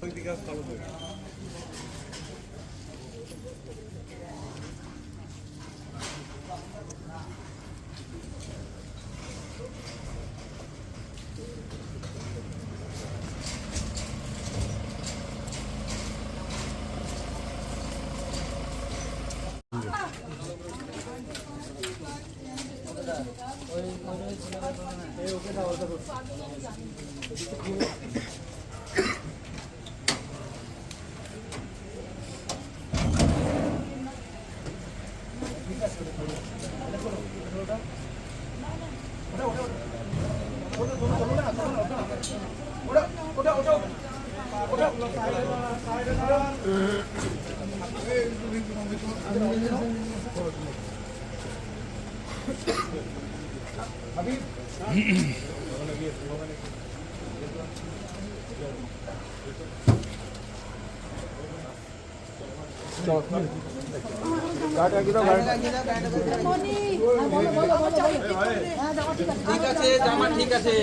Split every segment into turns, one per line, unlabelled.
ওই ওই ওই ওকে দাও ওটা चौथी ঠিক আছে জামা ঠিক আছে।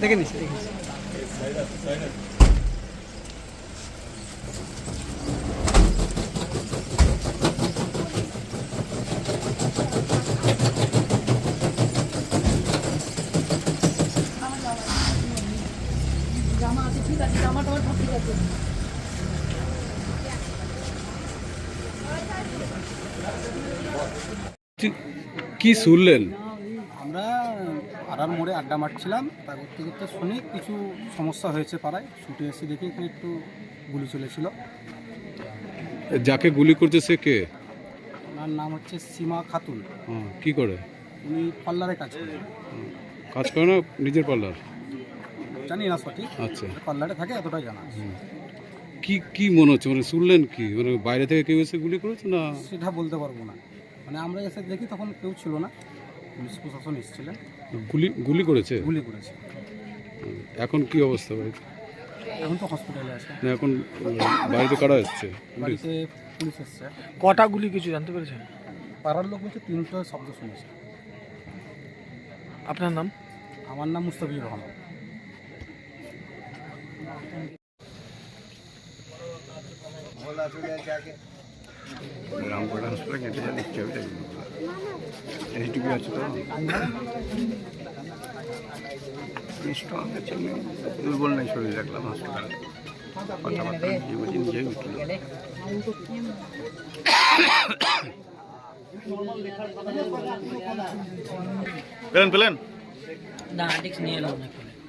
দেখে নিচ্ছি দেখে
জামা ঠিক আছে জামা টামা সব ঠিক আছে।
কি শুনলেন?
আমরা পাড়ার মোড়ে আড্ডা মারছিলাম তা করতে করতে শুনি কিছু সমস্যা হয়েছে পাড়ায়। ছুটে এসে দেখি এখানে একটু গুলি চলেছিল।
যাকে গুলি করছে সে কে?
ওনার নাম হচ্ছে সীমা খাতুন।
কি করে?
উনি পার্লারে কাজ করে
কাজ করে না নিজের পার্লার?
জানি না সঠিক
আচ্ছা।
পার্লারে থাকে এতটাই জানা আছে।
কি কি মনে হচ্ছে? মানে শুনলেন কি? মানে বাইরে থেকে কেউ এসে গুলি করেছে না?
সেটা বলতে পারব না। মানে আমরা এসে দেখি তখন কেউ ছিল না। পুলিশ প্রশাসন এসেছিলেন।
গুলি গুলি করেছে?
গুলি করেছে।
এখন কি অবস্থা বাড়িতে?
এখন তো হসপিটালে আছে।
না এখন বাড়িতে কারা এসছে?
বাড়িতে পুলিশ এসছে।
কটা গুলি কিছু জানতে পেরেছেন?
পাড়ার লোক বলছে তিনটে শব্দ শুনেছে।
আপনার নাম?
আমার নাম মুস্তাফিজুর রহমান।
রামপুর হাসপাতাল কেটে যা দেখতে হবে এইটুকু আছে তো স্ট্রং দুর্বল নাই শরীর রাখলাম হাসপাতালে কথাবার্তা নিজে বুঝে নিজেই উঠল
পেলেন?
না ডিক্স
নিয়ে এলাম